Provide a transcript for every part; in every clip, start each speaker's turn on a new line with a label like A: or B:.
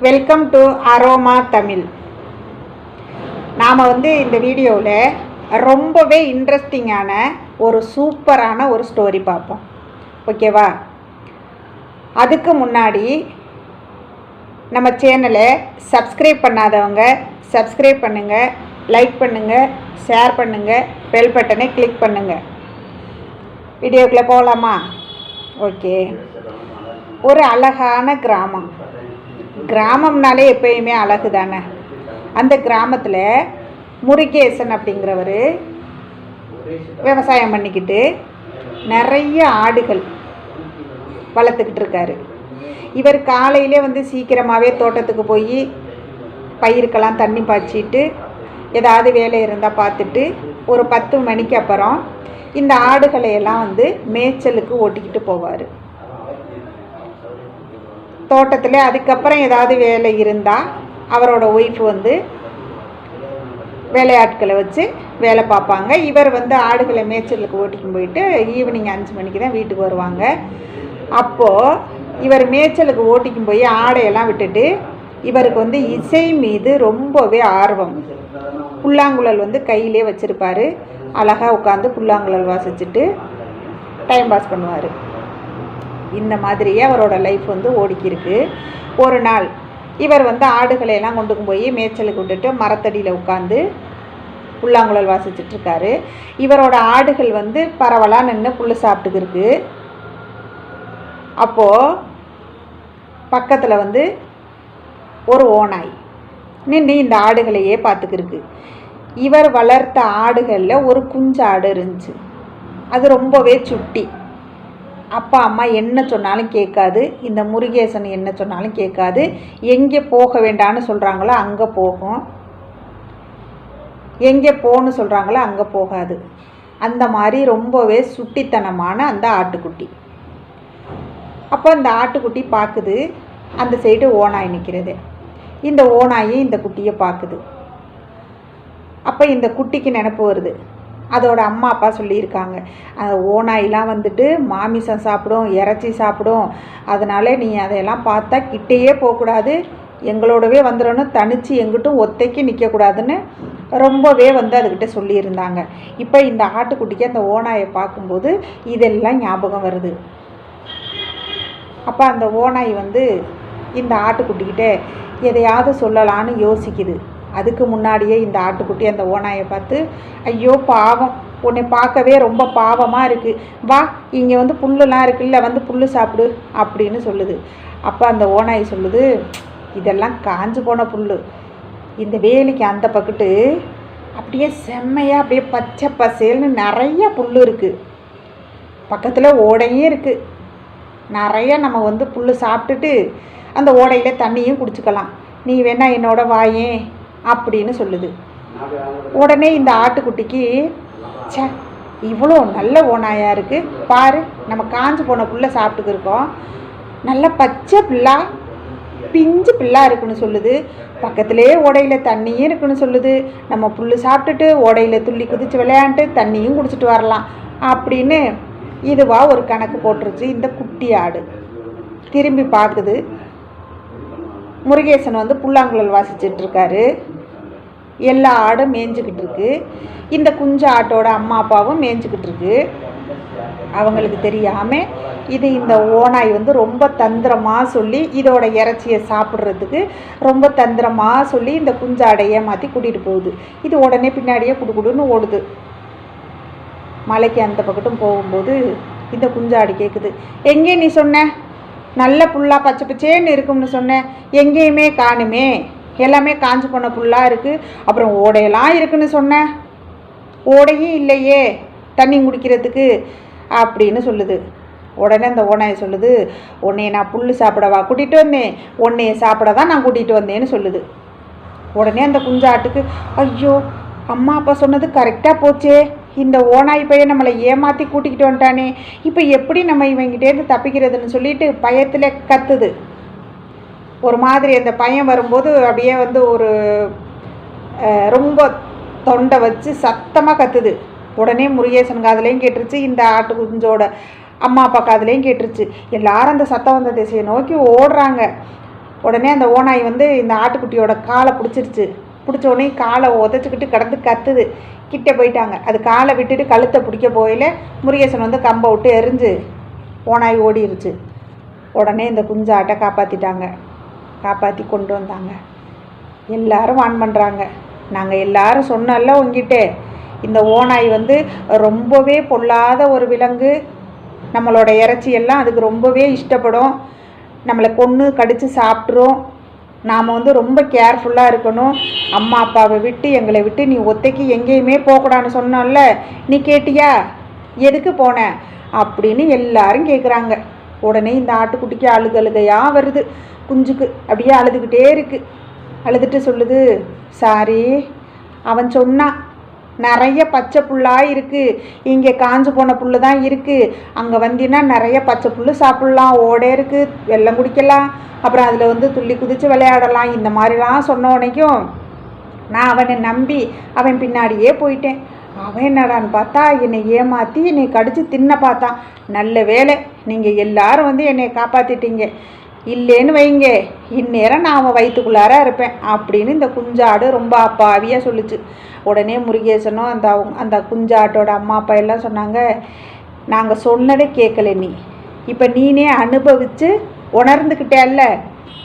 A: Welcome to aroma Tamil நாம் வந்து இந்த வீடியோவில் ரொம்பவே இன்ட்ரெஸ்டிங்கான ஒரு சூப்பரான ஒரு ஸ்டோரி பார்ப்போம். ஓகேவா அதுக்கு முன்னாடி நம்ம சேனலை சப்ஸ்கிரைப் பண்ணாதவங்க சப்ஸ்கிரைப் பண்ணுங்கள் லைக் பண்ணுங்கள் ஷேர் பண்ணுங்கள் பெல் பட்டனை கிளிக் பண்ணுங்கள் வீடியோக்குள்ளே போகலாமா ஓகே ஒரு அழகான கிராமம். கிராமம்னாலே எப்பயுமே அழகு தானே அந்த கிராமத்தில் முருகேசன் அப்படிங்கிறவர் விவசாயம் பண்ணிக்கிட்டு நிறைய ஆடுகள் வளர்த்துக்கிட்டு இருக்காரு. இவர் காலையிலே வந்து சீக்கிரமாகவே தோட்டத்துக்கு போய் பயிருக்கெல்லாம் தண்ணி பாய்ச்சிட்டு ஏதாவது வேலை இருந்தால் பார்த்துட்டு ஒரு பத்து மணிக்கு அப்புறம் இந்த ஆடுகளை எல்லாம் வந்து மேய்ச்சலுக்கு ஓட்டிக்கிட்டு போவார். தோட்டத்தில் அதுக்கப்புறம் ஏதாவது வேலை இருந்தால் அவரோட ஒய்ஃப் வந்து வேலையாட்களை வச்சு வேலை பார்ப்பாங்க. இவர் வந்து ஆடுகளை மேய்ச்சலுக்கு ஓட்டிக்கும் போயிட்டு ஈவினிங் அஞ்சு மணிக்கு தான் வீட்டுக்கு வருவாங்க. அப்போது இவர் மேய்ச்சலுக்கு ஓட்டிக்கும் போய் ஆடையெல்லாம் விட்டுட்டு இவருக்கு வந்து இசை மீது ரொம்பவே ஆர்வம். புல்லாங்குழல் வந்து கையிலே வச்சுருப்பார். அழகாக உட்காந்து புல்லாங்குழல் வாசிச்சுட்டு டைம் பாஸ் பண்ணுவார். இந்த மாதிரியே அவரோட லைஃப் வந்து ஓடிக்கிருக்கு. ஒரு நாள் இவர் வந்து ஆடுகளை எல்லாம் கொண்டு போய் மேய்ச்சலுக்கு விட்டுட்டு மரத்தடியில் உட்காந்து புல்லாங்குழல் வாசிச்சுட்டு இருக்காரு. இவரோட ஆடுகள் வந்து பரவலாக நின்று புல் சாப்பிட்டுக்கிருக்கு அப்போது பக்கத்தில் வந்து ஒரு ஓநாய் நின்று இந்த ஆடுகளையே பார்த்துக்கிருக்கு இவர் வளர்த்த ஆடுகளில் ஒரு குஞ்சு ஆடு இருந்துச்சு. அது ரொம்பவே சுட்டி. அப்பா அம்மா என்ன சொன்னாலும் கேட்காது. இந்த முருகேசன் என்ன சொன்னாலும் கேட்காது. எங்கே போக வேண்டான்னு சொல்கிறாங்களோ அங்கே போகும். எங்கே போகணும்னு சொல்கிறாங்களோ அங்கே போகாது. அந்த மாதிரி ரொம்பவே சுட்டித்தனமான அந்த ஆட்டுக்குட்டி. அப்போ இந்த ஆட்டுக்குட்டி பார்க்குது. அந்த சைடு ஓனாய் நிற்கிறது இந்த ஓனாயும் இந்த குட்டியை பார்க்குது. அப்போ இந்த குட்டிக்கு நினப்பு வருது. அதோட அம்மா அப்பா சொல்லியிருக்காங்க. அந்த வந்துட்டு மாமிசம் சாப்பிடும் இறைச்சி சாப்பிடும். அதனால் நீ அதையெல்லாம் பார்த்தா கிட்டேயே போகக்கூடாது. எங்களோடவே வந்துடணும். தனித்து எங்கிட்டும் ஒத்தைக்கு நிற்கக்கூடாதுன்னு ரொம்பவே வந்து அதுக்கிட்ட சொல்லியிருந்தாங்க. இப்போ இந்த ஆட்டுக்குட்டிக்கு அந்த ஓனாயை பார்க்கும்போது இதெல்லாம் ஞாபகம் வருது. அப்போ அந்த ஓனாய் வந்து இந்த ஆட்டுக்குட்டிக்கிட்ட எதையாவது சொல்லலான்னு யோசிக்குது. அதுக்கு முன்னாடியே இந்த ஆட்டுக்குட்டி அந்த ஓநாயை பார்த்து ஐயோ பாவம். உன்னை பார்க்கவே ரொம்ப பாவமாக இருக்குது வா இங்கே வந்து புல்லுலாம் இருக்குல்ல வந்து புல் சாப்பிடு அப்படின்னு சொல்லுது. அப்போ அந்த ஓநாய் சொல்லுது இதெல்லாம் காஞ்சு போன புல் இந்த வேலிக்கு அந்த பக்கத்து அப்படியே செம்மையாக அப்படியே பச்சை பசேல்னு நிறைய புல் இருக்குது பக்கத்தில் ஓடையும் இருக்குது நிறைய நம்ம வந்து புல் சாப்பிட்டுட்டு அந்த ஓடையில் தண்ணியும் குடிச்சுக்கலாம். நீ வேணா என்னோட வாயேன் அப்படின்னு சொல்லுது. உடனே இந்த ஆட்டுக்குட்டிக்கு ச்சே இவ்வளோ நல்ல ஓனாயாக இருக்குது பாரு நம்ம காஞ்சு போன புல்லை சாப்பிட்டுக்கு இருக்கோம். நல்ல பச்சை பிள்ளா பிஞ்சு பிள்ளா இருக்குன்னு சொல்லுது. பக்கத்துலேயே ஓடையில் தண்ணியும் இருக்குன்னு சொல்லுது. நம்ம புல் சாப்பிட்டுட்டு ஓடையில் துள்ளி குதித்து விளையாண்டு தண்ணியும் குடிச்சிட்டு வரலாம் அப்படின்னு இதுவாக ஒரு கணக்கு போட்டுருச்சு இந்த குட்டி ஆடு. திரும்பி பார்க்குது. முருகேசன் வந்து புல்லாங்குழல் வாசிச்சுட்டு இருக்காரு எல்லா ஆடும் மேய்ஞ்சிக்கிட்டு இருக்கு இந்த குஞ்சு ஆட்டோட அம்மா அப்பாவும் மேய்ஞ்சிக்கிட்டு இருக்கு அவங்களுக்கு தெரியாமல் இது இந்த ஓனாய் வந்து ரொம்ப தந்திரமாக சொல்லி இதோட இறைச்சியை சாப்பிட்றதுக்கு ரொம்ப தந்திரமாக சொல்லி இந்த குஞ்சாடை மாற்றி கூட்டிகிட்டு போகுது. இது உடனே பின்னாடியே குடுக்குடுன்னு ஓடுது. மலைக்கு அந்த பக்கட்டும் போகும்போது இந்த குஞ்சாடி கேட்குது எங்கே நீ சொன்ன? நல்ல புல்லாக பச்சை பச்சேன்னு இருக்கும்னு சொன்னேன். எங்கேயுமே காணுமே. எல்லாமே காஞ்சு போன புல்லாக இருக்குது அப்புறம் ஓடையெல்லாம் இருக்குன்னு சொன்னேன். ஓடையும் இல்லையே. தண்ணி குடிக்கிறதுக்கு அப்படின்னு சொல்லுது. உடனே அந்த ஓனாயை சொல்லுது உன்னைய நான் புல் சாப்பிடவா கூட்டிகிட்டு வந்தேன். உன்னைய சாப்பிட தான் நான் கூட்டிகிட்டு வந்தேன்னு சொல்லுது. உடனே அந்த குஞ்சாட்டுக்கு ஐயோ அம்மா அப்பா சொன்னது கரெக்டாக போச்சே. இந்த ஓனாய் பையன் நம்மளை ஏமாற்றி கூட்டிக்கிட்டு வந்துட்டானே. இப்போ எப்படி நம்ம இவங்கிட்டேருந்து தப்பிக்கிறதுன்னு சொல்லிட்டு பயத்தில் கத்துது. ஒரு மாதிரி அந்த பையன் வரும்போது அப்படியே வந்து ஒரு ரொம்ப தொண்டை வச்சு சத்தமாக கத்துது. உடனே முருகேசன் காதலையும் கேட்டுருச்சு இந்த ஆட்டு குஞ்சோட அம்மா அப்பா காதலையும் கேட்டுருச்சு. எல்லாரும் அந்த சத்தம் வந்த திசையை நோக்கி ஓடுறாங்க. உடனே அந்த ஓநாய் வந்து இந்த ஆட்டுக்குட்டியோட காலை பிடிச்சிருச்சு. பிடிச்சோடனே காலை உதச்சிக்கிட்டு கிடந்து கத்துது. கிட்டே போயிட்டாங்க. அது காலை விட்டுட்டு கழுத்தை பிடிக்க போயில முருகேசன் வந்து கம்பை விட்டு எரிஞ்சு ஓனாய் ஓடிருச்சு. உடனே இந்த குஞ்சாட்டை காப்பாற்றிட்டாங்க காப்பாற்றி கொண்டு வந்தாங்க. எல்லாரும் வான் பண்ணுறாங்க நாங்கள் எல்லாரும் சொன்னோம்ல உங்ககிட்ட இந்த ஓநாய் வந்து ரொம்பவே பொல்லாத ஒரு விலங்கு. நம்மளோட இறைச்சி எல்லாம் அதுக்கு ரொம்பவே இஷ்டப்படும். நம்மளை கொன்று கடித்து சாப்பிட்ரும் நாம் வந்து ரொம்ப கேர்ஃபுல்லாக இருக்கணும். அம்மா அப்பாவை விட்டு எங்களை விட்டு நீ ஒத்தைக்கு எங்கேயுமே போகக்கூடாதுன்னு சொன்னோம்ல நீ கேட்டியா? எதுக்கு போன? அப்படின்னு எல்லாரும் கேட்குறாங்க உடனே இந்த ஆட்டுக்குட்டிக்கு அழுகு அழுகையாக வருது. குஞ்சுக்கு அப்படியே அழுதுகிட்டே இருக்குது அழுதுட்டு சொல்லுது சாரி அவன் சொன்னான் நிறைய பச்சை புல்லாக இருக்குது இங்கே காஞ்சு போன புல்லு தான் இருக்குது அங்கே வந்தீங்கன்னா நிறைய பச்சை புல் சாப்பிட்லாம். ஓடே இருக்குது வெள்ளம் குடிக்கலாம். அப்புறம் அதில் வந்து துள்ளி குதித்து விளையாடலாம். இந்த மாதிரிலாம் சொன்ன உடனேக்கும் நான் அவனை நம்பி அவன் பின்னாடியே போயிட்டேன். அவன் என்னடான்னு பார்த்தா என்னை ஏமாற்றி என்னை கடித்து தின்ன பார்த்தான். நல்ல வேலை நீங்கள் எல்லாரும் வந்து என்னை காப்பாற்றிட்டீங்க இல்லைன்னு வைங்க. இந்நேரம் நான் வயிற்றுக்குள்ளார இருப்பேன் அப்படின்னு இந்த குஞ்சாடு ரொம்ப அப்பாவியாக சொல்லுச்சு. உடனே முருகேசனும் அந்த அவங்க அந்த குஞ்சாட்டோட அம்மா அப்பா எல்லாம் சொன்னாங்க நாங்கள் சொன்னதே கேட்கல நீ. இப்போ நீனே அனுபவித்து உணர்ந்துக்கிட்டேல்ல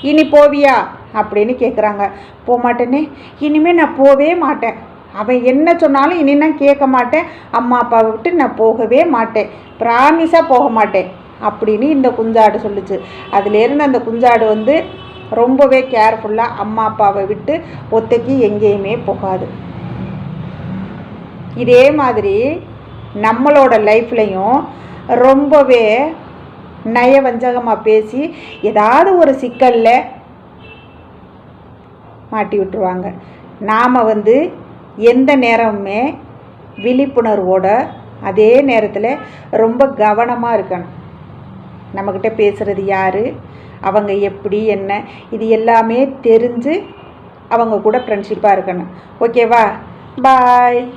A: இனி போவியா? அப்படின்னு கேட்குறாங்க போகமாட்டேனே இனிமேல் நான் போவே மாட்டேன். அவன் என்ன சொன்னாலும் இனி நான் கேட்க மாட்டேன். அம்மா அப்பாவை விட்டு நான் போகவே மாட்டேன். ப்ராமிஸாக போக மாட்டேன். அப்படின்னு இந்த குஞ்சாடு சொல்லுச்சு. அதுலேருந்து அந்த குஞ்சாடு வந்து ரொம்பவே கேர்ஃபுல்லாக அம்மா அப்பாவை விட்டு ஒத்தைக்கு எங்கேயுமே போகாது. இதே மாதிரி நம்மளோட லைஃப்லையும் ரொம்பவே நயவஞ்சகமாக பேசி ஏதாவது ஒரு சிக்கலில் மாட்டி விட்டுருவாங்க. நாம் வந்து எந்த நேரமுமே விழிப்புணர்வோட அதே நேரத்தில் ரொம்ப கவனமாக இருக்கணும். நம்மக்கிட்ட பேசுகிறது யார்? அவங்க எப்படி என்ன? இது எல்லாமே தெரிஞ்சு அவங்க கூட ஃப்ரெண்ட்ஷிப்பாக இருக்கணும். ஓகேவா பாய்